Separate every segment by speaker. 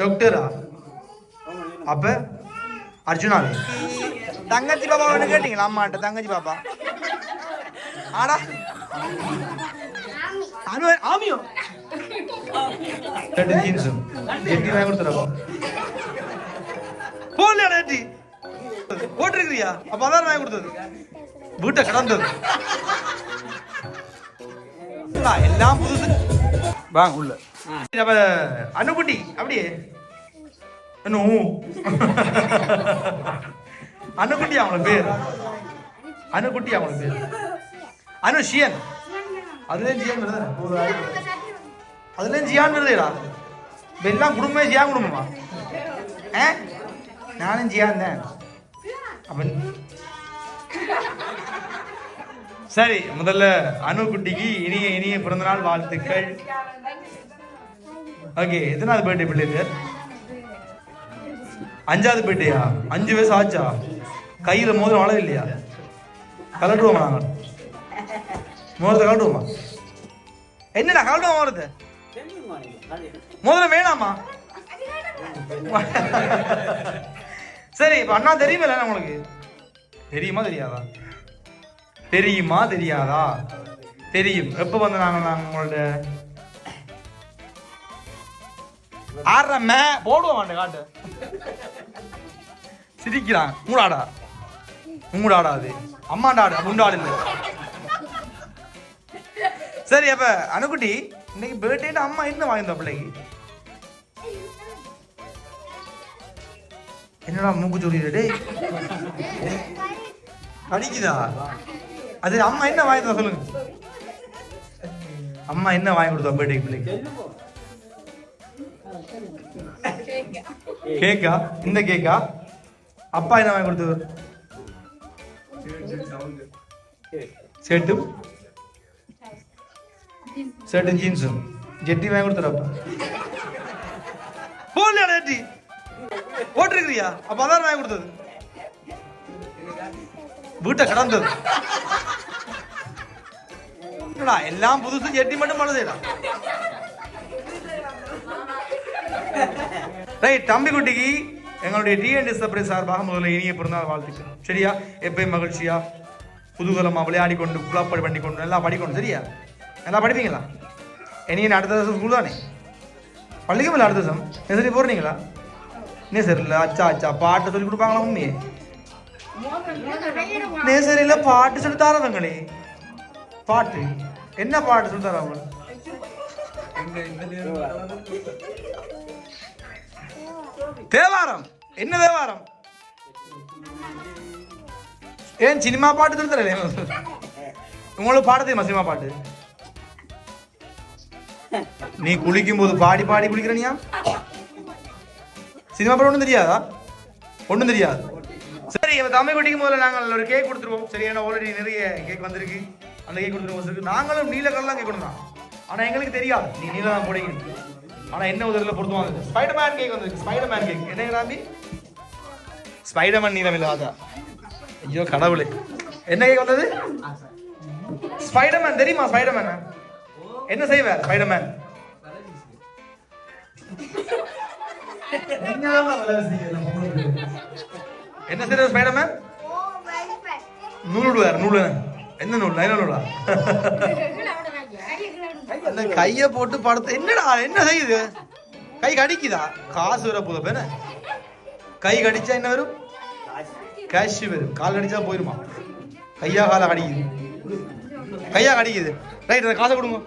Speaker 1: டாக்டரா அப்ப அர்ஜுனாவே
Speaker 2: தங்கச்சி பாப்பா ஒன்று கேட்டீங்களா? அம்மாட்ட தங்கச்சி பாப்பா. ஆடா. ஆமியோ?
Speaker 1: ரெண்டு ஜீன்ஸும் ஜெட்டி வாங்கி கொடுத்துறப்போ போடலையா நேட்டி போட்டிருக்கிறியா? அப்ப அதான் வாங்கி கொடுத்தது. வீட்டை கடந்தது.
Speaker 2: எல்லாம் புதுசு. வாங்க உள்ள.
Speaker 1: அப்ப அனுகுட்டி அப்படியே. இன்னும் அணுக்குட்டி அவங்கள பேர். அனுகுட்டி அவங்கள பேர். அனு ஷியன் அதுலேயும் ஜியான் வருது? அதுலேயும் ஜியான் வருதுடா. எல்லாம் குடும்பமே ஜியான் குடும்பமா? ஆ? நானும் ஜியான் தான். அப்ப சரி முதல்ல அணுகுட்டிக்கு இனிய இனிய பிறந்தநாள் வாழ்த்துக்கள். ஓகே எத்தனாவது பர்த்டே பிள்ளை அஞ்சாவது பர்த்டேயா அஞ்சு வயசு ஆச்சா? கையில் மோதிரம் வளர இல்லையா கலட்டுவோமா நாங்கள் மோதிரத்தை கலட்டுவோமா என்னடா கலட்டுவோம் மோதிரத்தை? மோதிரம் வேணாமா? சரி இப்போ அண்ணா தெரியுமில்ல உங்களுக்கு? தெரியுமா தெரியாதா? தெரியுமா தெரியாதா? தெரியும். எப்போ வந்து நாங்கள் நாங்கள் உங்கள்ட்ட? ஆடுறமே போடுவோம் காட்டு. சிரிக்கிறான். மூடாடா. மூடாடா அது. அம்மாண்டாடு ஆடு இல்லை. சரி அப்ப அணுக்குட்டி இன்னைக்கு பர்த்டே அம்மா என்ன வாங்கியிருந்தா பிள்ளைக்கு? என்னடா மூக்கு சொல்லிடு டேய். அடிக்குதா? அது அம்மா என்ன வாங்கி சொல்லுங்க. அம்மா என்ன வாங்கி கொடுத்தா பர்த்டே பிள்ளைக்கு? கேக்கா? இந்த கேக்கா? அப்பா என்ன வாங்கி கொடுத்தது? ஷர்ட்டும் ஷர்ட்டும் ஜீன்ஸும். ஜெட்டி வாங்கி கொடுத்துறப்பா போடலையா ஜெட்டி? போட்டிருக்கிறியா? அப்ப அதான் வாங்கி கொடுத்தது. வீட்டை கடந்தது. எல்லாம் புதுசு ஜெட்டி மட்டும் பழுதேடா ரைட் தம்பி குட்டிக்கு எங்களுடைய டிஎன்டி சப்ரை சார்பாக முதல்ல இனிய பிறந்தால் வாழ்த்துக்கள். சரியா? எப்பயும் மகிழ்ச்சியா? புதுகலமாக விளையாடி கொண்டு குழாப்படி பண்ணி கொண்டு எல்லாம் படிக்கணும் சரியா? நல்லா படிப்பீங்களா? இனி அடுத்த வருஷம் ஸ்கூல் தானே? பள்ளிக்கும் இல்லை அடுத்த வருஷம் நெசரி போடுறீங்களா நெசரில் அச்சா அச்சா பாட்டு சொல்லி கொடுப்பாங்களா உண்மையே? இல்லை பாட்டு சொல்லி தரவங்களே பாட்டு? என்ன பாட்டு சொல்லி தரவங்க தேவாரம். என்ன தேவாரம்? ஏன் சினிமா பாட்டு தான் தெரியல உங்களுக்கு பாட தெரியுமா சினிமா பாட்டு? நீ குளிக்கும் போது பாடி பாடி குளிக்கிறனியா? சினிமா பாட்டு ஒன்றும் தெரியாதா? ஒன்றும் தெரியாது. சரி இப்போ தமிழ் குடிக்கும் போதில் நாங்கள் ஒரு கேக் கொடுத்துருவோம். சரி ஏன்னா ஆல்ரெடி நிறைய கேக் வந்திருக்கு. அந்த கேக் கொடுத்துருவோம். நாங்களும் நீல கலர்லாம் கேக் தான் ஆனால் எங்களுக்கு தெரியாது. நீ நீல தான் போடுங்க. ஆனால் என்ன உதவியில் பொருத்தமாக ஸ்பைடர் மேன் கேக் வந்திருக்கு. ஸ்பைடர் மேன் கேக் என்ன கிராம்பி ஸ்பைடர் மேன் நீளம் இல்லாதா ஐயோ கடவுளே. என்ன கேக் வந்தது? ஸ்பைடர் மேன் தெரியுமா ஸ்பைடர் மேன் என்ன செய்வார் ஸ்பைடர் மேன் என்ன செய்யறது ஸ்பைடர் மேன் நூல் விடுவார் நூல் என்ன நூல்? நைன நூலா? அந்த கைய போட்டு படத்தை என்னடா என்ன செய்யுது கை கடிக்குதா? காசு வர போத பேன கை கடிச்சா என்ன வரும்? கேஷ் வரும். கால் கடிச்சா போயிருமா? கையா கால கடிக்குது. கையா கடிக்குது. ரைட் அந்த காசை கொடுங்க.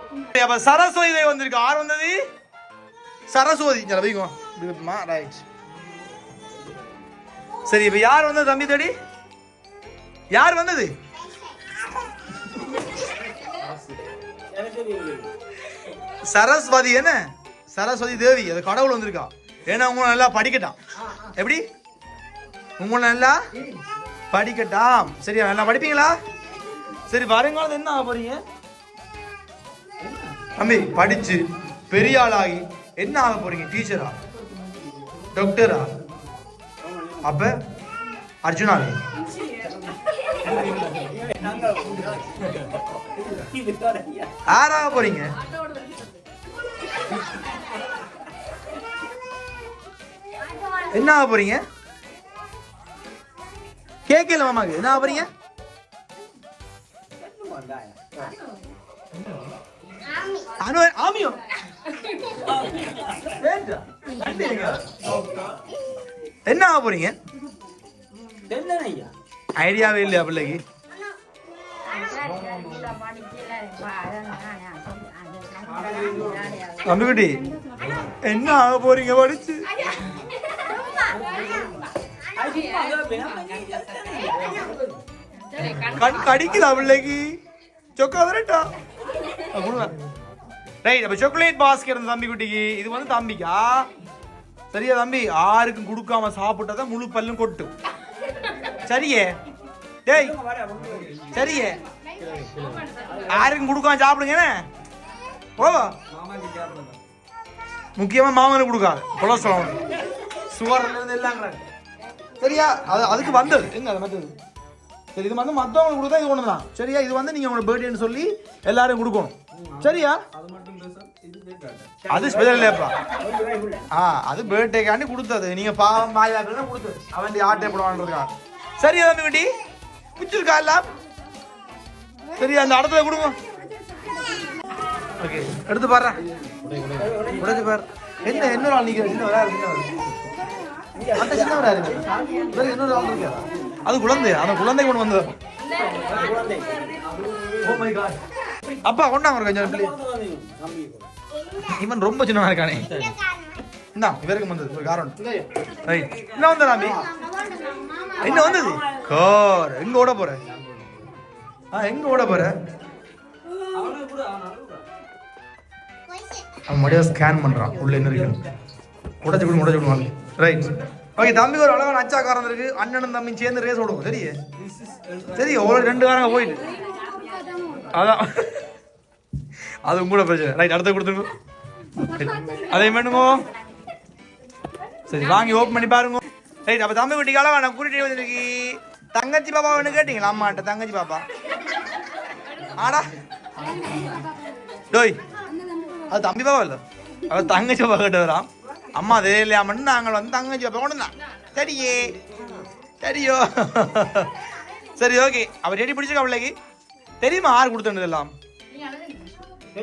Speaker 1: அப்ப சரஸ்வதி தேவி வந்திருக்கு. ஆறு வந்தது? சரஸ்வதி. சரி வைங்க ரைட் சரி இப்ப யார் வந்தது தம்பி தேடி? யார் வந்தது? சரஸ்வதி. என்ன? சரஸ்வதி தேவி. அது கடவுள் வந்திருக்கா. ஏன்னா உங்களை நல்லா படிக்கட்டான். எப்படி? உங்களை நல்லா படிக்கட்டாம். சரியா? நல்லா படிப்பீங்களா? சரி வருங்காலத்து என்ன ஆக போறீங்க? தம்பி படிச்சு பெரிய ஆளாகி என்ன ஆக போறீங்க? டீச்சரா டாக்டரா அப்ப அர்ஜுனாவே. யாராக போறீங்க. என்ன ஆக போறீங்க? கேட்கல மாமாக்கு என்ன ஆக போறீங்க? அனு ஆமியோ? என்ன ஆக போறீங்க? ஐடியாவே இல்லையா பிள்ளைக்கு? தம்பிக்குட்டி என்ன ஆக போறீங்க? படிச்சு கண் கடிக்குதா பிள்ளைக்கு? சொக்கா வரட்டா. ரைட் நம்ம சாக்லேட் பாஸ்கெட் இருந்த தம்பி குட்டிக்கு. இது வந்து தம்பிக்கா. சரியா தம்பி? யாருக்கும் கொடுக்காம சாப்பிட்டா தான் முழு பல்லும் கொட்டும். சரியே? டேய். சரியே. யாருக்கும் கொடுக்காம சாப்பிடுங்க ஓ முக்கியமா மாமனுக்கு கொடுக்காது. கொலஸ்ட்ரால் சுகர்ல இருந்து சரியா? அது அதுக்கு வந்தது. எங்க அது மற்றது? சரி இது வந்து மற்றவங்களுக்கு கொடுத்தா இது ஒன்று தான் சரியா? இது வந்து நீங்க உங்களோட பர்த்டேன்னு சொல்லி எல்லாரும் கொடுக்கணும். சரியா? அது ஸ்பெஷல் இல்லையாப்பா? ஆ அது பர்த்டேக்காண்டி கொடுத்தது. நீங்க பாவம் மாயா கொடுத்தது. அவன் ஆட்டே போடுவான்றதுக்காக சரியா தம்பி குட்டி பிடிச்சிருக்கா எல்லாம்? சரியா அந்த இடத்துல கொடுங்க. ஓகே எடுத்து பாரு. உடைச்சு பாரு. என்ன இன்னொரு ஆள் நிக்கிற சின்ன சின்ன அந்த சின்ன வரா இருக்கு இன்னொரு ஆள் இருக்காரா அது குழந்தை அந்த குழந்தை கொண்டு வந்தது. காட் அப்பா கொண்டாங்க ஒரு கொஞ்சம் பிள்ளை இவன் ரொம்ப சின்னவனா இருக்கானே. இந்தா இவருக்கு வந்தது. ஒரு காரணம். ரைட் என்ன வந்த ராமி. என்ன வந்தது? கோர் எங்க ஓட போற? ஆ எங்க ஓட போற? அவன் மடியா ஸ்கேன் பண்றான். உள்ள என்ன இருக்கு? உடச்சு விடு உடச்சு விடுவாங்க ரைட் ஓகே தம்பி ஒரு அழகான அச்சாக்காரம் இருக்கு. அண்ணனும் தம்பி சேர்ந்து ரேஸ் ஓடுவோம். சரியே? சரி ஒரு ரெண்டு காரங்க போயிட்டு. அதான். அது உங்களோட பிரச்சனை. ரைட் அடுத்த கொடுத்துருங்க. அதே வேணுமோ? சரி வாங்கி ஓப்பன் பண்ணி பாருங்க. ரைட் அப்ப தம்பி குட்டிக்கால நான் கூட்டிட்டு வந்துருக்கு. தங்கச்சி பாப்பா வேணும் கேட்டீங்களா? அம்மாட்ட தங்கச்சி பாப்பா? ஆடா டோய் அது தம்பி பாவா இல்லை அவ தங்கச்சி பாப்பா வரான் அம்மா அதே இல்லையாமன்னு நாங்கள் வந்து தங்கச்சி பாப்பா கொண்டு சரியே சரியோ சரி ஓகே அவர் ரெடி பிடிச்சிருக்கா பிள்ளைக்கு தெரியுமா யார் கொடுத்தது எல்லாம்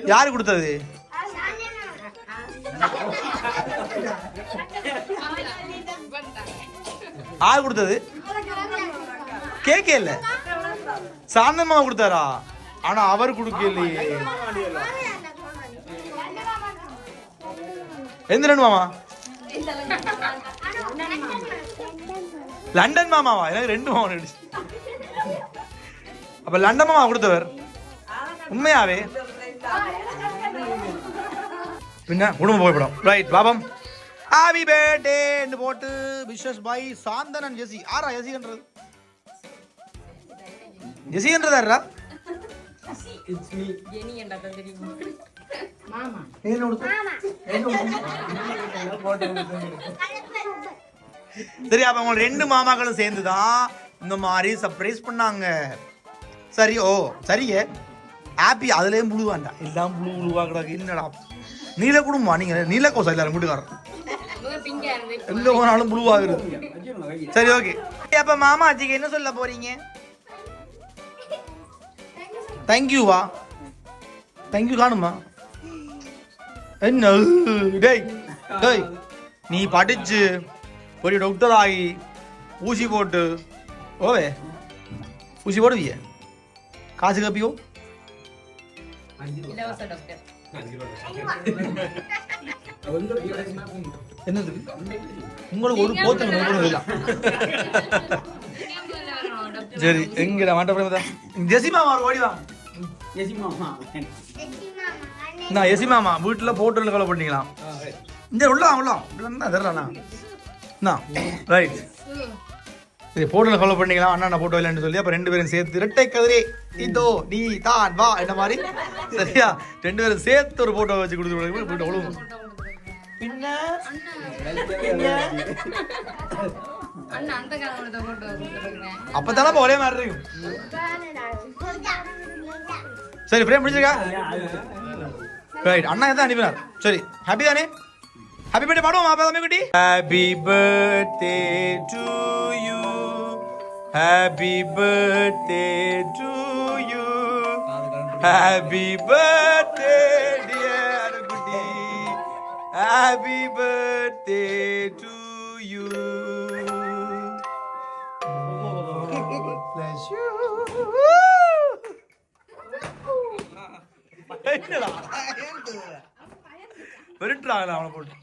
Speaker 1: யார் கொடுத்தது யார் கொடுத்தது கேக்கே இல்ல சாந்தமா கொடுத்தாரா ஆனா அவர் கொடுக்கலையே. எந்த ரெண்டு மாமா. லண்டன் மாமாவா? எனக்கு ரெண்டு மாமா நடிச்சு அப்ப லண்டன் மாமா கொடுத்தவர். உண்மையாவே? பின்ன குடும்ப புகைப்படம். ரைட் பாபம். ஹாப்பி பர்த்டேன்னு போட்டு பிஸ்னஸ் பாய் சாந்தனன் ஜெசி ஆரா ஜெசின்றது ஜெசின்றது யாரா சரி அப்ப அவங்க ரெண்டு மாமாக்களும் சேர்ந்து தான் இந்த மாதிரி சர்ப்ரைஸ் பண்ணாங்க. சரி ஓ சரியே ஹாப்பி அதுலயும் புழு வேண்டாம் எல்லாம் புழு புழுவா கிடக்கு என்னடா? நீல குடும்பம்? நீங்க நீல கோசம் எல்லாரும் வீட்டுக்காரர் எங்க போனாலும் புழுவாகிறது சரி ஓகே அப்ப மாமா அஜிக்கு என்ன சொல்ல போறீங்க? தேங்க்யூவா தேங்க்யூ காணுமா என்ன டேய் டேய் நீ படிச்சு ஒரு டாக்டர் ஆகி ஊசி போட்டு ஓவே ஊசி போடுவிய காசு கப்பியோ என்னது உங்களுக்கு ஒரு போத்து இல்லை சரி எங்கடா மாட்ட பிரேமதா ஜெசிமா ஒரு நான் எசிமாமா. வீட்டுல போட்டோல கவலை பண்ணிக்கலாம். இந்த உள்ள தெரியலண்ணா என்ன ரைட் சரி போட்டோல கவலை பண்ணிக்கலாம். அண்ணா போட்டோ இல்லைன்னு சொல்லி அப்ப ரெண்டு பேரும் சேர்த்து இரட்டை கதிரே இதோ நீ தான் வா என்ன மாதிரி? சரியா? ரெண்டு பேரும் சேர்த்து ஒரு போட்டோ வச்சு கொடுத்து போட்டு அவ்வளவு பின்ன?
Speaker 3: அண்ணா அந்த காலத்துல போட்டோ கொடுத்துருக்கேன்
Speaker 1: அப்பதானே ஒரே மாதிரி இருக்கும். சரி ஃப்ரேம் பிடிச்சிருக்கா ரைட் அண்ணா தான் அனுப்பினார். சரி ஹாப்பி தானே? ஹாப்பி பர்த்டே பாடுவோம் அப்பா தம்பி குட்டி? Happy birthday to you happy birthday to you happy birthday dear குட்டி happy birthday to you Bless you. என்னடா? வெறுட்டுறாங்களா அவனை போட்டு.